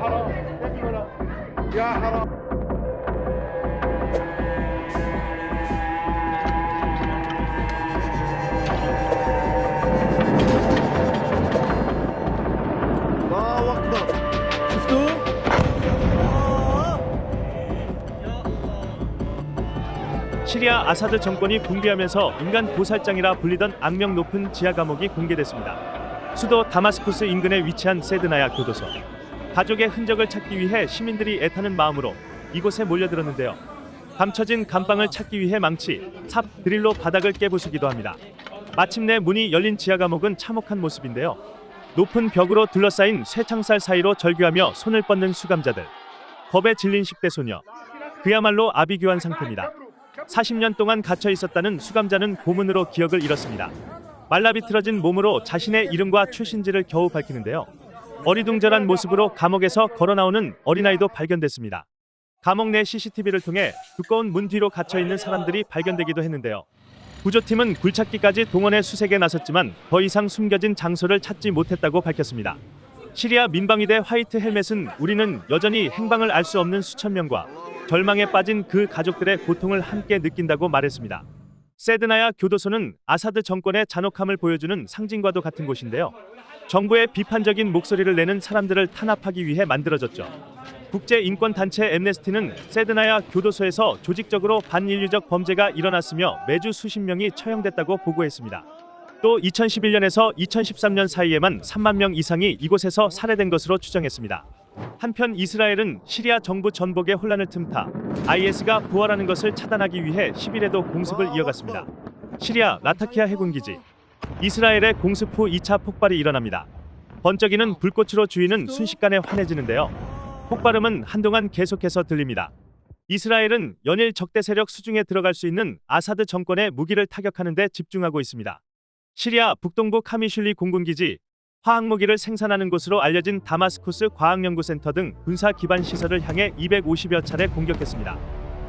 하라 해주거라 야 하라 시리아 아사드 정권이 붕괴하면서 인간 보살장이라 불리던 악명 높은 지하 감옥이 공개됐습니다. 수도 다마스쿠스 인근에 위치한 세드나야 교도소. 가족의 흔적을 찾기 위해 시민들이 애타는 마음으로 이곳에 몰려들었는데요. 감춰진 감방을 찾기 위해 망치, 삽, 드릴로 바닥을 깨부수기도 합니다. 마침내 문이 열린 지하 감옥은 참혹한 모습인데요. 높은 벽으로 둘러싸인 쇠창살 사이로 절규하며 손을 뻗는 수감자들. 겁에 질린 10대 소녀. 그야말로 아비규환 상태입니다. 40년 동안 갇혀 있었다는 수감자는 고문으로 기억을 잃었습니다. 말라비틀어진 몸으로 자신의 이름과 출신지를 겨우 밝히는데요. 어리둥절한 모습으로 감옥에서 걸어 나오는 어린아이도 발견됐습니다. 감옥 내 CCTV를 통해 두꺼운 문 뒤로 갇혀 있는 사람들이 발견되기도 했는데요. 구조팀은 굴찾기까지 동원해 수색에 나섰지만 더 이상 숨겨진 장소를 찾지 못했다고 밝혔습니다. 시리아 민방위대 화이트 헬멧은 우리는 여전히 행방을 알 수 없는 수천 명과 절망에 빠진 그 가족들의 고통을 함께 느낀다고 말했습니다. 세드나야 교도소는 아사드 정권의 잔혹함을 보여주는 상징과도 같은 곳인데요. 정부의 비판적인 목소리를 내는 사람들을 탄압하기 위해 만들어졌죠. 국제 인권 단체 엠네스티는 세드나야 교도소에서 조직적으로 반인류적 범죄가 일어났으며 매주 수십 명이 처형됐다고 보고했습니다. 또 2011년에서 2013년 사이에만 3만 명 이상이 이곳에서 살해된 것으로 추정했습니다. 한편 이스라엘은 시리아 정부 전복의 혼란을 틈타 IS가 부활하는 것을 차단하기 위해 10일에도 공습을 이어갔습니다. 시리아 라타키아 해군 기지 이스라엘의 공습 후 2차 폭발이 일어납니다. 번쩍이는 불꽃으로 주위는 순식간에 환해지는데요. 폭발음은 한동안 계속해서 들립니다. 이스라엘은 연일 적대 세력 수중에 들어갈 수 있는 아사드 정권의 무기를 타격하는 데 집중하고 있습니다. 시리아 북동부 카미슐리 공군기지, 화학무기를 생산하는 곳으로 알려진 다마스쿠스 과학연구센터 등 군사 기반 시설을 향해 250여 차례 공격했습니다.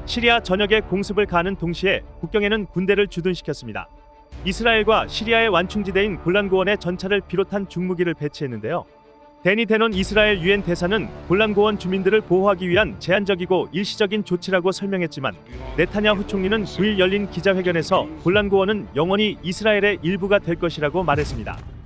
시리아 전역에 공습을 가하는 동시에 국경에는 군대를 주둔시켰습니다. 이스라엘과 시리아의 완충지대인 골란고원에 전차를 비롯한 중무기를 배치했는데요. 데니 데논 이스라엘 유엔 대사는 골란고원 주민들을 보호하기 위한 제한적이고 일시적인 조치라고 설명했지만 네타냐후 총리는 9일 열린 기자회견에서 골란고원은 영원히 이스라엘의 일부가 될 것이라고 말했습니다.